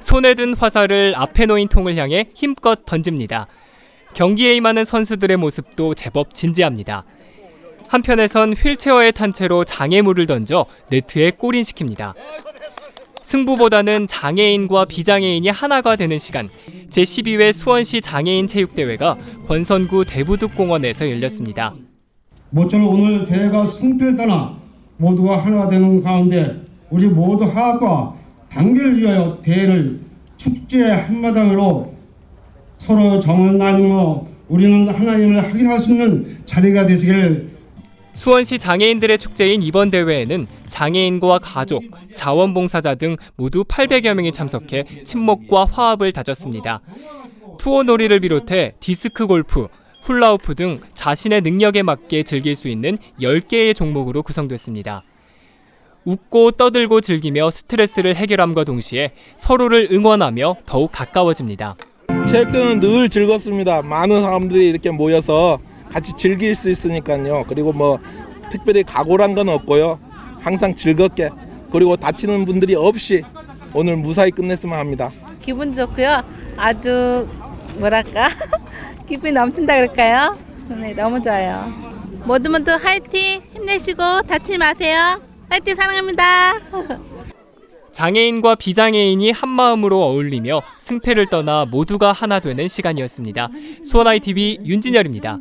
손에 든 화살을 앞에 놓인 통을 향해 힘껏 던집니다. 경기에 임하는 선수들의 모습도 제법 진지합니다. 한편에선 휠체어에 탄 채로 장애물을 던져 네트에 골인시킵니다. 승부보다는 장애인과 비장애인이 하나가 되는 시간 제12회 수원시 장애인 체육대회가 권선구 대부득공원에서 열렸습니다. 모처럼 오늘 대회가 승패를 떠나 모두가 하나가 되는 가운데 우리 모두 화합과 단결을 위하여 대회를 축제의 한마당으로 서로 정을 나누며 우리는 하나님을 확인할 수 있는 자리가 되시길 수원시 장애인들의 축제인 이번 대회에는 장애인과 가족, 자원봉사자 등 모두 800여 명이 참석해 친목과 화합을 다졌습니다. 투어 놀이를 비롯해 디스크 골프, 훌라후프 등 자신의 능력에 맞게 즐길 수 있는 10개의 종목으로 구성됐습니다. 웃고 떠들고 즐기며 스트레스를 해결함과 동시에 서로를 응원하며 더욱 가까워집니다. 체육대회는 늘 즐겁습니다. 많은 사람들이 이렇게 모여서 같이 즐길 수 있으니까요. 그리고 뭐 특별히 각오란 건 없고요. 항상 즐겁게 그리고 다치는 분들이 없이 오늘 무사히 끝냈으면 합니다. 기분 좋고요. 아주 뭐랄까 기분이 넘친다 그럴까요? 네, 너무 좋아요. 모두 모두 화이팅 힘내시고 다치지 마세요. 화이팅 사랑합니다. 장애인과 비장애인이 한 마음으로 어울리며 승패를 떠나 모두가 하나 되는 시간이었습니다. 수원 ITV 윤진열입니다.